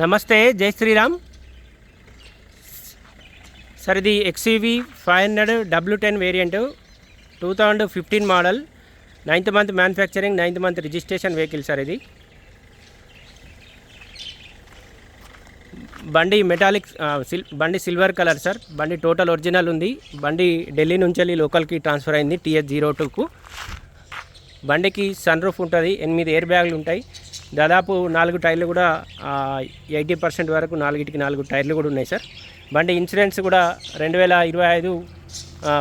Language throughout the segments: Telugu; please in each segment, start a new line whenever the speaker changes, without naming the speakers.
నమస్తే జై శ్రీరామ్. సార్ ఇది XUV five hundred W ten variant two thousand fifteen model ninth month manufacturing ninth month registration vehicle sir ఇది. బండి మెటాలిక్ సిల్ బండి సిల్వర్ కలర్ సార్. బండి టోటల్ ఒరిజినల్ ఉంది. బండి ఢిల్లీ నుంచి వెళ్ళి లోకల్కి ట్రాన్స్ఫర్ అయింది టీఎస్ జీరో టూకు. బండికి సన్ రూఫ్ ఉంటుంది ఎనిమిది ఎయిర్ బ్యాగులు ఉంటాయి. దాదాపు నాలుగు టైర్లు కూడా ఎయిటీ పర్సెంట్ వరకు నాలుగిటికి నాలుగు టైర్లు కూడా ఉన్నాయి సార్. బండి ఇన్సూరెన్స్ కూడా రెండు వేల ఇరవై ఐదు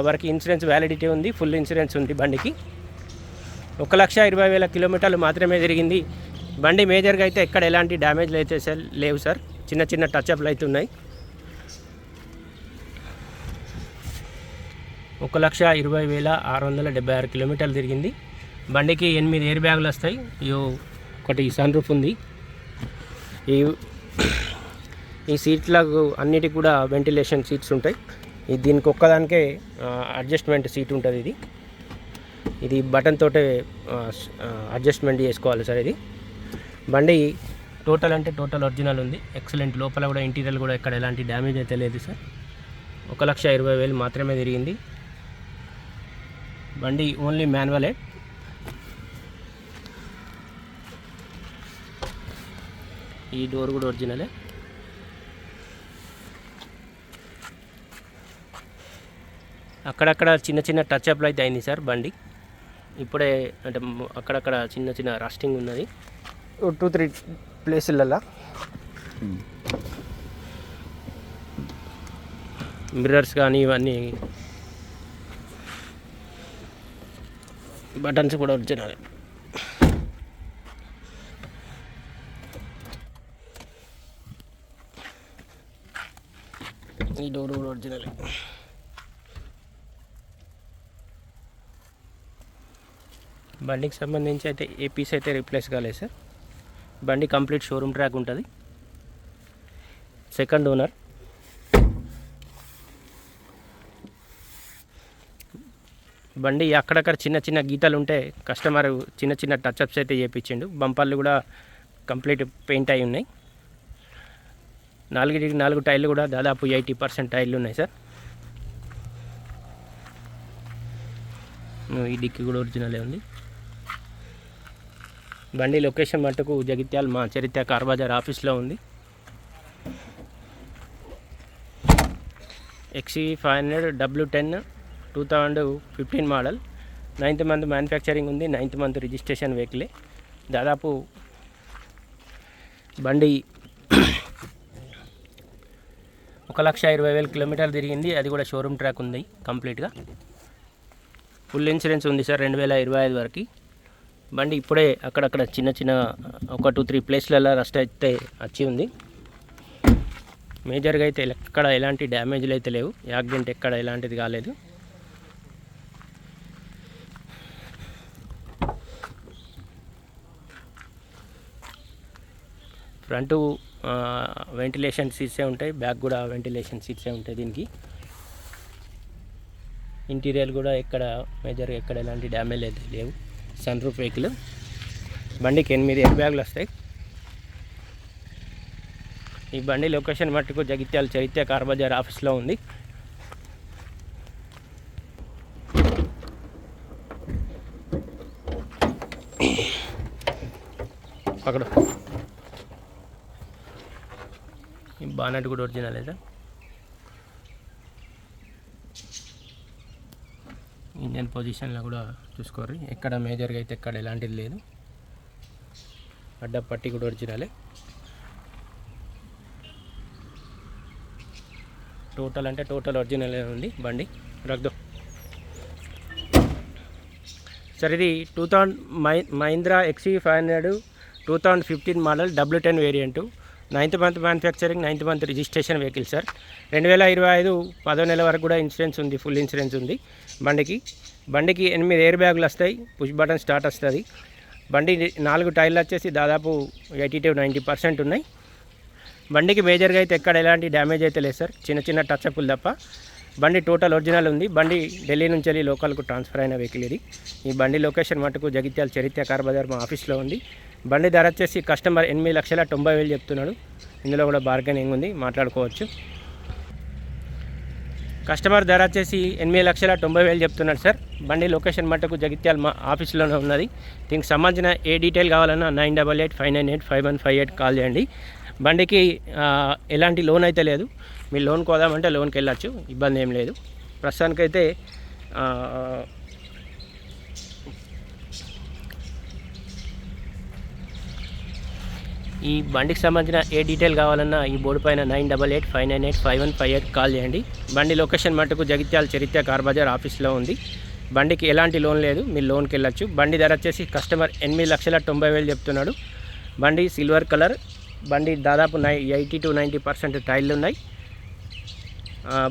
వరకు ఇన్సూరెన్స్ వ్యాలిడిటీ ఉంది ఫుల్ ఇన్సూరెన్స్ ఉంది బండికి. ఒక లక్ష ఇరవై వేల కిలోమీటర్లు మాత్రమే తిరిగింది బండి మేజర్గా అయితే ఎక్కడ ఎలాంటి డ్యామేజ్లు అయితే సార్ లేవు సార్. చిన్న చిన్న టచ్అప్లు అయితే ఉన్నాయి. ఒక లక్ష ఇరవై వేల ఆరు వందల డెబ్బై ఆరు కిలోమీటర్లు తిరిగింది. బండికి ఎనిమిది ఎయిర్ బ్యాగులు వస్తాయి. ఇయో ఒకటి సన్ రూఫ్ ఉంది. ఈ ఈ సీట్లకు అన్నిటికి కూడా వెంటిలేషన్ సీట్స్ ఉంటాయి. ఇది దీనికి ఒక్కదానికే అడ్జస్ట్మెంట్ సీట్ ఉంటుంది ఇది. ఇది బటన్ తోటే అడ్జస్ట్మెంట్ చేసుకోవాలి సార్ ఇది. బండి టోటల్ అంటే టోటల్ ఒరిజినల్ ఉంది. ఎక్సలెంట్. లోపల కూడా ఇంటీరియర్ కూడా ఇక్కడ ఎలాంటి డ్యామేజ్ అయితే లేదు సార్. ఒక లక్ష ఇరవై వేలు మాత్రమే తిరిగింది. బండి ఓన్లీ మాన్యువలే. ఈ డోర్ కూడా ఒరిజినలే అక్కడక్కడ చిన్న చిన్న టచ్ అప్లు అయితే అయింది సార్ బండి. ఇప్పుడే అంటే అక్కడక్కడ చిన్న చిన్న రస్టింగ్ ఉన్నది. టూ త్రీ ప్లేసులలో మిర్రర్స్ కానీ ఇవన్నీ బటన్స్ కూడా ఒరిజినల్ ఈ డోర్ కూడా ఒరిజినల్ బండికి సంబంధించి అయితే ఏ పీస్ అయితే రీప్లేస్ కాలేదు సార్ బండి కంప్లీట్ షోరూమ్ ట్రాక్ ఉంటుంది. సెకండ్ ఓనర్ బండి అక్కడక్కడ చిన్న చిన్న గీతలు ఉంటే కస్టమర్ చిన్న చిన్న టచ్అప్స్ అయితే చేయించిండు బంపర్లు కూడా కంప్లీట్ పెయింట్ అయి ఉన్నాయి. నాలుగు నాలుగు టైర్లు కూడా దాదాపు ఎయిటీ పర్సెంట్ టైర్లు ఉన్నాయి సార్. ఈ డిక్కి కూడా ఒరిజినలే ఉంది. బండి లొకేషన్ మట్టుకు జగిత్యాల మా చరిత్ర కార్ బజార్ ఆఫీస్లో ఉంది. XUV five hundred W ten two thousand fifteen model. Ninth month manufacturing ఉంది నైన్త్ మంత్ రిజిస్ట్రేషన్ వెహికలే. దాదాపు బండి ఒక లక్ష ఇరవై వేల కిలోమీటర్లు తిరిగింది. అది కూడా షోరూమ్ ట్రాక్ ఉంది కంప్లీట్గా. ఫుల్ ఇన్సూరెన్స్ ఉంది సార్ రెండు వేల ఇరవై ఐదు వరకు. బండి ఇప్పుడే అక్కడక్కడ చిన్న చిన్న ఒక టూ త్రీ ప్లేస్లలో రస్ట్ అయితే వచ్చి ఉంది. మేజర్గా అయితే ఎక్కడ ఎలాంటి డ్యామేజ్లు అయితే లేవు. యాక్సిడెంట్ ఎక్కడ ఎలాంటిది కాలేదు. ఫ్రంట్ వెంటిలేషన్ సీట్సే ఉంటాయి. బ్యాక్ కూడా వెంటిలేషన్ సీట్సే ఉంటాయి దీనికి. ఇంటీరియర్ కూడా ఎక్కడ మేజర్ ఎక్కడ ఎలాంటి డ్యామేజ్ అయితే లేవు. సన్ రూఫ్ వెహికల్ బండికి ఎనిమిది ఎయిర్ బ్యాగులు వస్తాయి. ఈ బండి లొకేషన్ మట్టుకు జగిత్యాల చైత్య కార్ బజార్ ఆఫీస్లో ఉంది. ఈ బానెట్ కూడా ఒరిజినల్ సార్ ఇంజన్ పొజిషన్లో కూడా చూసుకోర్రి. ఎక్కడ మేజర్గా అయితే ఎక్కడ ఎలాంటిది లేదు. అడ్డ పట్టి కూడా ఒరిజినలే. టోటల్ అంటే టోటల్ ఒరిజినల్ ఉంది బండి. రగ్దో. సార్ ఇది two thousand my Mahindra XUV five hundred two thousand fifteen model W ten variant. Ninth month manufacturing ninth month registration vehicle sir. రెండు వేల ఇరవై ఐదు పదో నెల వరకు కూడా ఇన్సూరెన్స్ ఉంది ఫుల్ ఇన్సూరెన్స్ ఉంది బండికి. బండికి ఎనిమిది ఎయిర్ బ్యాగులు వస్తాయి పుష్ బటన్ స్టార్ట్ వస్తుంది. బండి నాలుగు టైర్లు వచ్చేసి దాదాపు ఎయిటీ టు నైంటీ పర్సెంట్ ఉన్నాయి. బండికి మేజర్గా అయితే ఎక్కడ ఎలాంటి డ్యామేజ్ అయితే లేదు సార్. చిన్న చిన్న టచ్అప్లు తప్ప. బండి టోటల్ ఒరిజినల్ ఉంది. బండి ఢిల్లీ నుంచి వెళ్ళి లోకల్కు ట్రాన్స్ఫర్ అయిన వెహికల్ ఇది. ఈ బండి లొకేషన్ మటుకు జగిత్యాల చరిత్ర కార్ బజార్ మా ఆఫీస్లో ఉంది. బండి ధర వచ్చేసి కస్టమర్ ఎనిమిది లక్షల తొంభై వేలు చెప్తున్నాడు. ఇందులో కూడా బార్గెనింగ్ ఉంది. మాట్లాడుకోవచ్చు. కస్టమర్ ధర వచ్చేసి ఎనిమిది లక్షల తొంభై వేలు చెప్తున్నాడు సార్. బండి లొకేషన్ మటుకు జగిత్యాల మా ఆఫీస్లోనే ఉన్నది. దీనికి సంబంధించిన ఏ డీటెయిల్ కావాలన్నా nine double eight five nine eight five one five eight call చేయండి. బండికి ఎలాంటి లోన్ అయితే లేదు. మీరు లోన్ కోదామంటే లోన్కి వెళ్ళచ్చు ఇబ్బంది ఏం లేదు. ప్రస్తుతానికైతే ఈ బండికి సంబంధించిన ఏ డీటెయిల్ కావాలన్నా ఈ బోర్డు పైన nine double eight five nine eight five one five eight call చేయండి. బండి లొకేషన్ మటుకు జగిత్యాల చరిత్ర కార్ బజార్ ఆఫీస్లో ఉంది. బండికి ఎలాంటి లోన్ లేదు మీరు లోన్కి వెళ్ళొచ్చు. బండి ధర వచ్చేసి కస్టమర్ ఎనిమిది లక్షల తొంభై వేలు చెప్తున్నాడు. బండి సిల్వర్ కలర్ బండి దాదాపు నై ఎయిటీ టు నైంటీ పర్సెంట్ టైర్లు ఉన్నాయి.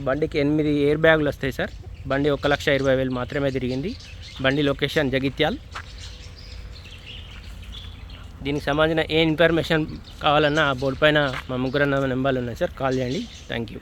బండికి ఎనిమిది ఎయిర్ బ్యాగులు వస్తాయి సార్. బండి ఒక లక్ష ఇరవై వేలు మాత్రమే తిరిగింది. బండి లొకేషన్ జగిత్యాల్. దీనికి సంబంధించిన ఏ ఇన్ఫర్మేషన్ కావాలన్నా ఆ బోర్డు పైన మా ముగ్గురు నెంబర్లు ఉన్నాయి సార్. కాల్ చేయండి. Thank you